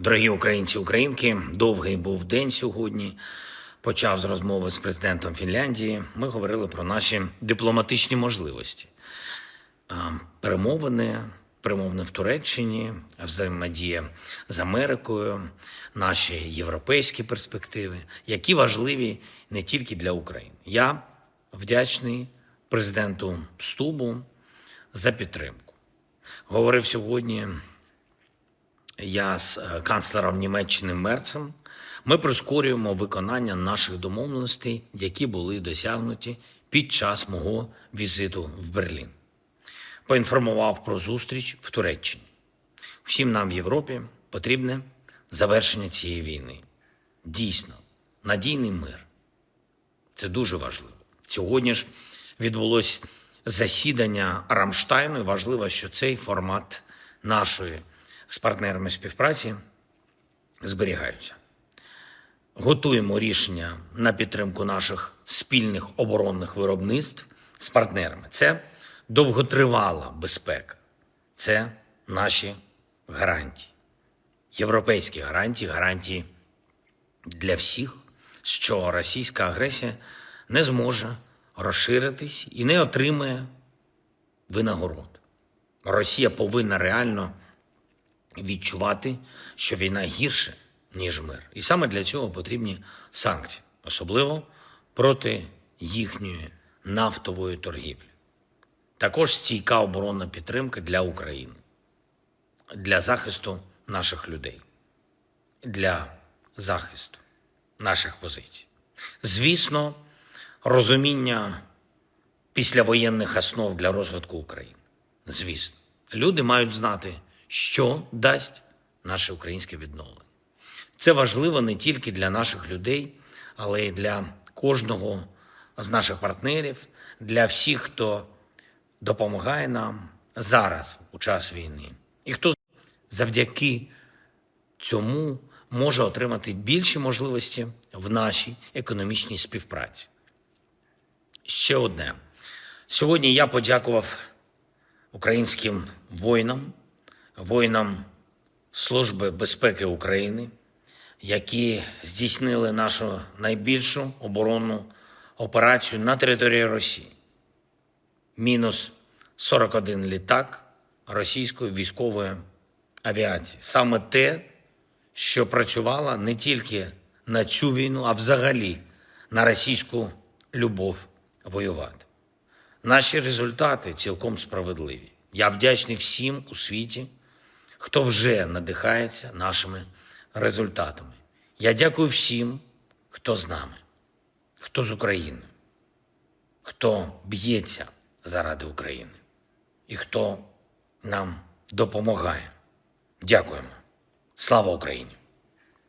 Дорогі українці, українки, довгий був день сьогодні. Почав з розмови з президентом Фінляндії. Ми говорили про наші дипломатичні можливості. Перемовини, перемовини в Туреччині, взаємодія з Америкою, наші європейські перспективи, які важливі не тільки для України. Я вдячний президенту Стубу за підтримку. Говорив сьогодні я з е, канцлером Німеччини Мерцем. Ми прискорюємо виконання наших домовленостей, які були досягнуті під час мого візиту в Берлін. Поінформував про зустріч в Туреччині. Всім нам в Європі потрібне завершення цієї війни. Дійсно, надійний мир. Це дуже важливо. Сьогодні ж відбулось засідання Рамштайну. і Важливо, що цей формат нашої з партнерами співпраці зберігаються. Готуємо рішення на підтримку наших спільних оборонних виробництв з партнерами. Це довготривала безпека, це наші гарантії, європейські гарантії, гарантії для всіх, що російська агресія не зможе розширитись і не отримає винагород. Росія повинна реально відчувати, що війна гірше, ніж мир. І саме для цього потрібні санкції, особливо проти їхньої нафтової торгівлі. Також стійка оборонна підтримка для України, для захисту наших людей, для захисту наших позицій. Звісно, розуміння післявоєнних основ для розвитку України. Звісно, люди мають знати, що дасть наше українське відновлення. Це важливо не тільки для наших людей, але й для кожного з наших партнерів, для всіх, хто допомагає нам зараз у час війни, і хто завдяки цьому може отримати більші можливості в нашій економічній співпраці. Ще одне. Сьогодні я подякував українським воїнам, воїнам Служби безпеки України, які здійснили нашу найбільшу оборонну операцію на території Росії. Мінус 41 літак російської військової авіації. Саме те, що працювало не тільки на цю війну, а взагалі на російську любов воювати. Наші результати цілком справедливі. Я вдячний всім у світі, хто вже надихається нашими результатами. Я дякую всім, хто з нами, хто з України, хто б'ється заради України і хто нам допомагає. Дякуємо. Слава Україні!